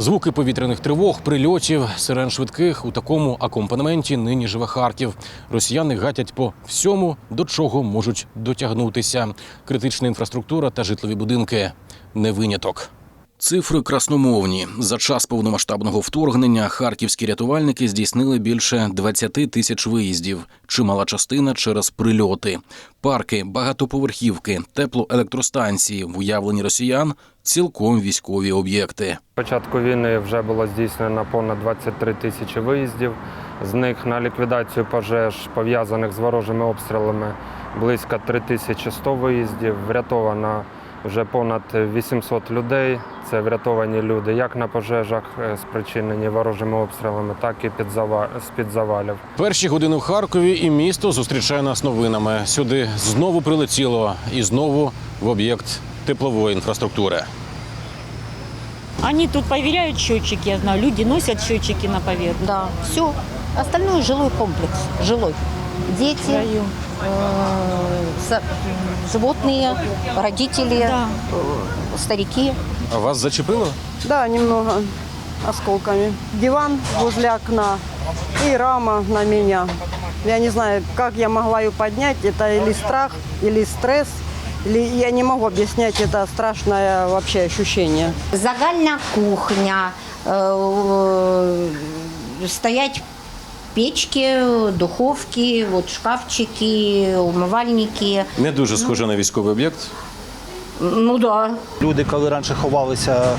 Звуки повітряних тривог, прильотів, сирен швидких у такому акомпанементі нині живе Харків. Росіяни гатять по всьому, до чого можуть дотягнутися. Критична інфраструктура та житлові будинки не виняток. Цифри красномовні. За час повномасштабного вторгнення харківські рятувальники здійснили більше 20 тисяч виїздів, чимала частина через прильоти. Парки, багатоповерхівки, теплоелектростанції в уявленні росіян цілком військові об'єкти. початку війни вже було здійснено понад 23 тисячі виїздів. З них на ліквідацію пожеж, пов'язаних з ворожими обстрілами, близько 3100 виїздів. Врятовано вже понад 800 людей. Це врятовані люди як на пожежах, е, спричинені ворожими обстрілами, так і під зава- з-під завалів. Перші години в Харкові і місто зустрічає нас новинами. Сюди знову прилетіло і знову в об'єкт теплової інфраструктури. Они тут проверяют счетчики, я знаю, люди носят счетчики на поверхность. Да, все. Остальное жилой комплекс, жилой. Дети, Район. э, со- животные, родители, Да. э, старики. А вас зачепило? Да, немного осколками. Диван возле окна и рама на меня. Я не знаю, как я могла ее поднять. Это или страх, или стресс, или я не могу объяснять это страшное вообще ощущение. Загальна кухня, э, стоять печки, духовки, вот шкафчики, умывальники. Не дуже схоже на військовий об'єкт. Ну да, Люди, коли раніше ховалися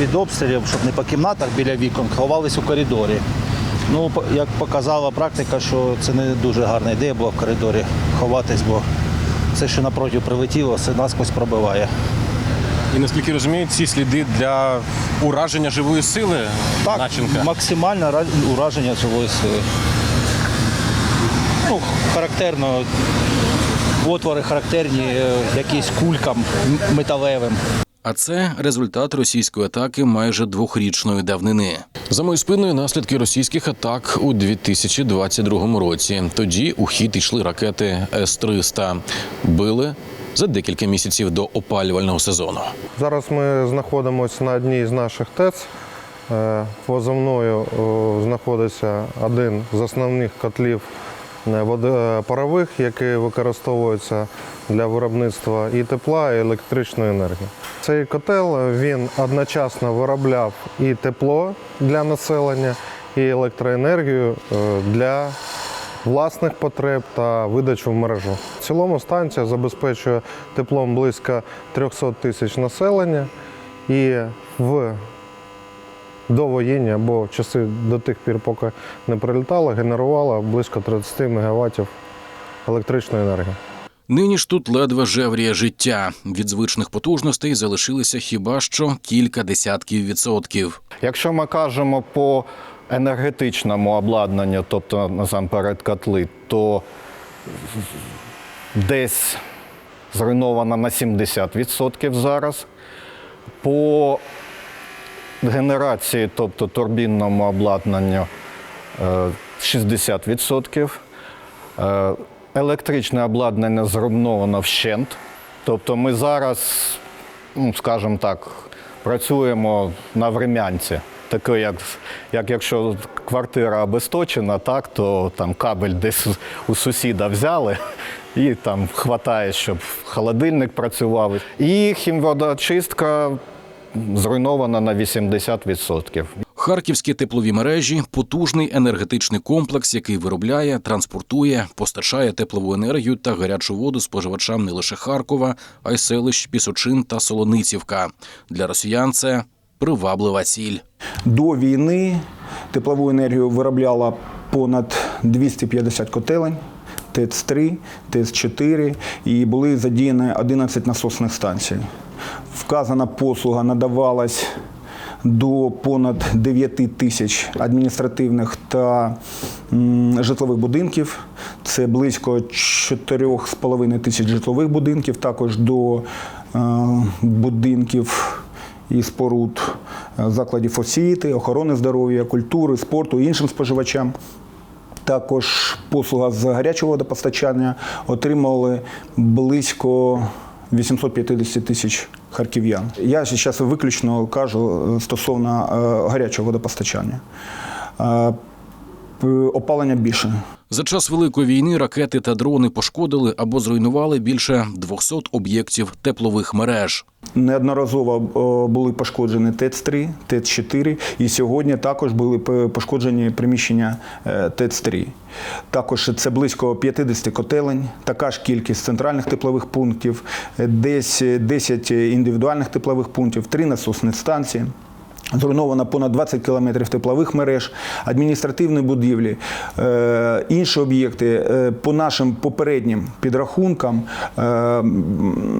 від обстрілів, щоб не по кімнатах біля вікон, ховалися у коридорі. Ну, як показала практика, що це не дуже гарна ідея була в коридорі ховатись, бо все, що напроти прилетіло, все насквозь пробиває. І наскільки розумію, ці сліди для ураження живої сили начинка. максимальне ураження живої сили. Ну, характерно, отвори характерні е, якісь кулькам металевим. А це результат російської атаки майже двохрічної давнини. За моєю спиною наслідки російських атак у 2022 році. Тоді у хід йшли ракети С-300. Били за декілька місяців до опалювального сезону. Зараз ми знаходимося на одній з наших ТЕЦ. Е, Поза мною знаходиться один з основних котлів е, е, парових, який використовується для виробництва і тепла, і електричної енергії. Цей котел е, він одночасно виробляв і тепло для населення, і електроенергію е, для власних потреб та видачу в мережу. В цілому станція забезпечує теплом близько 300 тисяч населення і в довоєнні або в часи до тих пір, поки не прилітала, генерувала близько 30 МВт електричної енергії. Нині ж тут ледве жевріє життя. Від звичних потужностей залишилися хіба що кілька десятків відсотків. Якщо ми кажемо по енергетичному обладнанню, тобто насамперед котли, то десь зруйновано на 70% зараз. По генерації, тобто турбінному обладнанню, е, 60%. Е, Електричне обладнання зруйновано вщент. Тобто ми зараз, ну, скажімо так, працюємо на врем'янці. Таке, як, як якщо квартира обесточена, так, то там кабель десь у сусіда взяли і там хватає, щоб холодильник працював. І хімводоочистка зруйнована на 80%. Харківські теплові мережі потужний енергетичний комплекс, який виробляє, транспортує, постачає теплову енергію та гарячу воду споживачам не лише Харкова, а й селищ Пісочин та Солоницівка. Для росіян це приваблива ціль. До війни теплову енергію виробляла понад 250 котелень. ТЕЦ-3, ТЕЦ-4 і були задіяні 11 насосних станцій. Вказана послуга надавалась до понад 9 тисяч адміністративних та житлових будинків. Це близько 4,5 тисяч житлових будинків, також до е, будинків і споруд е, закладів освіти, охорони здоров'я, культури, спорту іншим споживачам. Також послуга з гарячого водопостачання отримали близько 850 тисяч харків'ян. Я зараз виключно кажу е, стосовно е, гарячого водопостачання. Опалення більше. За час великої війни ракети та дрони пошкодили або зруйнували більше 200 об'єктів теплових мереж. Неодноразово е, були пошкоджені ТЕЦ-3, ТЕЦ-4 і сьогодні також були пошкоджені приміщення е, ТЕЦ-3. Також це близько 50 котелень, така ж кількість центральних теплових пунктів, е, десь 10 індивідуальних теплових пунктів, 3 насосні станції. Зруйновано понад 20 кілометрів теплових мереж, адміністративні будівлі, е, інші об'єкти. Е, по нашим попереднім підрахункам е,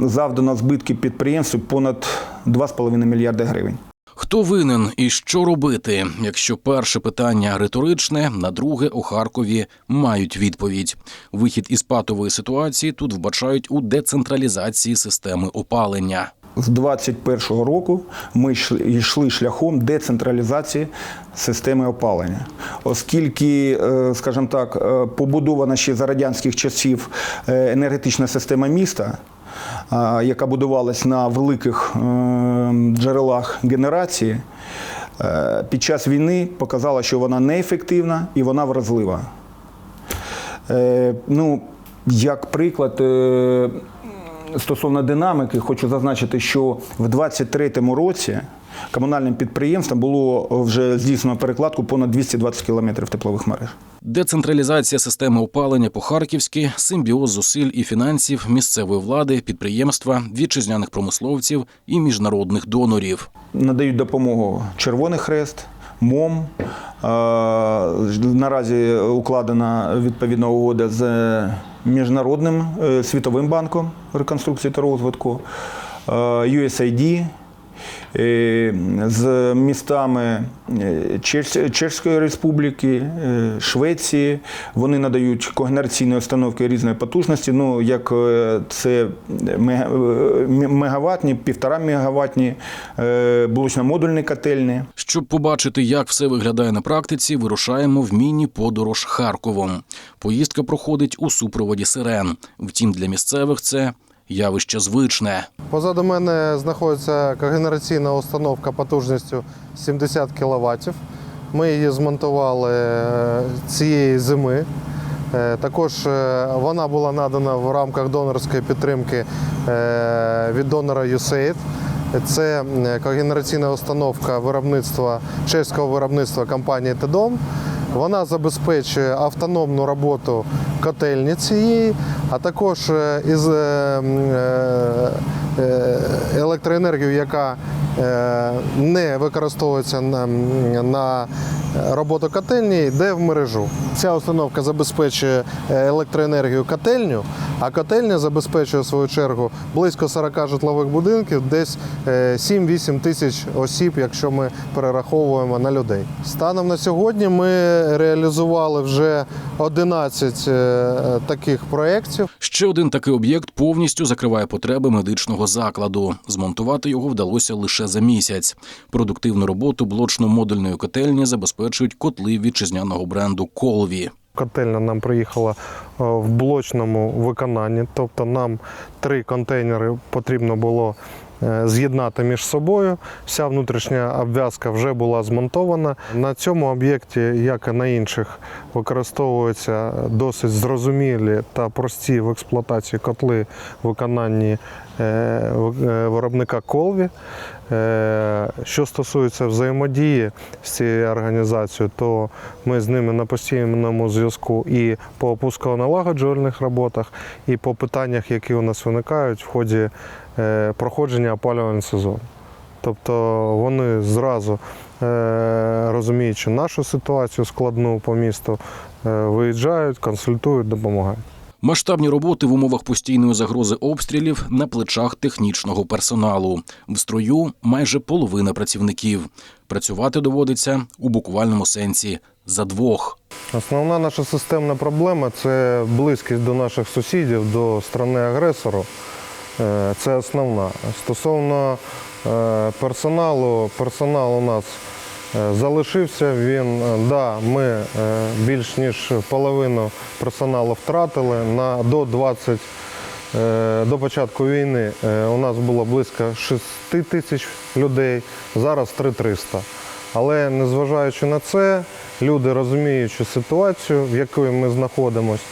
завдано збитки підприємству понад 2,5 мільярди гривень. Хто винен і що робити? Якщо перше питання риторичне, на друге у Харкові мають відповідь. Вихід із патової ситуації тут вбачають у децентралізації системи опалення. З 2021 року ми йшли- шляхом децентралізації системи опалення, оскільки, е, скажімо так, е, побудована ще за радянських часів е, енергетична система міста. Яка будувалась на великих джерелах генерації, під час війни показала, що вона неефективна і вона вразлива. Ну, як приклад, стосовно динаміки, хочу зазначити, що в 2023 році комунальним підприємством було вже здійснено перекладку понад 220 кілометрів теплових мереж. Децентралізація системи опалення по-харківськи, симбіоз зусиль і фінансів місцевої влади, підприємства, вітчизняних промисловців і міжнародних донорів. Надають допомогу Червоний Хрест, МОМ. Е, Наразі укладена відповідна угода з Міжнародним е, світовим банком реконструкції та розвитку, е, USAID. Е, З містами е, Чеської Республіки, е, Швеції вони надають когенераційні установки різної потужності. Ну як це мега- мегаватні, півтора мегаватні блочно-модульні котельні. Щоб побачити, як все виглядає на практиці, вирушаємо в міні-подорож Харковом. Поїздка проходить у супроводі сирен. Втім, для місцевих це явище звичне. Позаду мене знаходиться когенераційна установка потужністю 70 кВт. Ми її змонтували е, цієї зими. Е, Також е, вона була надана в рамках донорської підтримки від донора USAID. Це когенераційна установка виробництва чеського виробництва компанії Тедом. Вона забезпечує автономну роботу котельні цієї, а також е, із е, е, е, електроенергією, яка не використовується на, роботу котельні, йде в мережу. Ця установка забезпечує електроенергію котельню, а котельня забезпечує в свою чергу близько 40 житлових будинків, десь е, 7-8 тисяч осіб, якщо ми перераховуємо на людей. Станом на сьогодні ми реалізували вже 11 е, таких проєктів. Ще один такий об'єкт повністю закриває потреби медичного закладу. Змонтувати його вдалося лише за місяць. Продуктивну роботу блочно-модульної котельні забезпечують котли вітчизняного бренду Колві. Котельня нам приїхала е, в блочному виконанні, тобто нам три контейнери потрібно було з'єднати між собою. Вся внутрішня обв'язка вже була змонтована. На цьому об'єкті, як і на інших, використовуються досить зрозумілі та прості в експлуатації котли виконанні е, е, виробника Колві. Е, Що стосується взаємодії з цією організацією, то ми з ними на постійному зв'язку і по опусково-налагоджувальних роботах, і по питаннях, які у нас виникають в ході е, проходження опалювального сезону. Тобто вони зразу е, розуміючи нашу ситуацію складну по місту, виїжджають, консультують, допомагають. Масштабні роботи в умовах постійної загрози обстрілів на плечах технічного персоналу. В строю майже половина працівників. Працювати доводиться у буквальному сенсі за двох. Основна наша системна проблема це близькість до наших сусідів, до страни-агресору. Е, Це основна. Стосовно е, персоналу, персонал у нас залишився. Він, е, да, ми е, більш ніж половину персоналу втратили на до 20 Е, До початку війни е, у нас було близько 6 тисяч людей, зараз 3300. Але незважаючи на це, люди, розуміючи ситуацію, в якій ми знаходимося,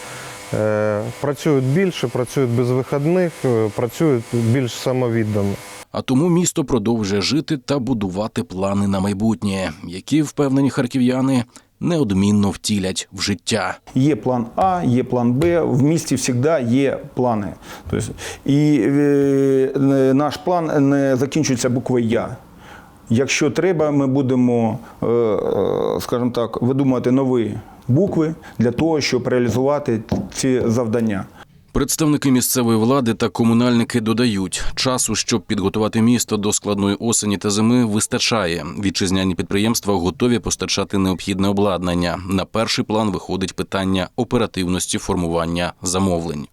е, працюють більше, працюють без вихідних, е, працюють більш самовіддано. А тому місто продовжує жити та будувати плани на майбутнє, які впевнені харків'яни неодмінно втілять в життя. Є план А, є план Б. В місті завжди є плани. Тобто, і е, наш план не закінчується буквою Я. Якщо треба, ми будемо, е, е, скажімо так, видумувати нові букви для того, щоб реалізувати ці завдання. Представники місцевої влади та комунальники додають, часу, щоб підготувати місто до складної осені та зими, вистачає. Вітчизняні підприємства готові постачати необхідне обладнання. На перший план виходить питання оперативності формування замовлень.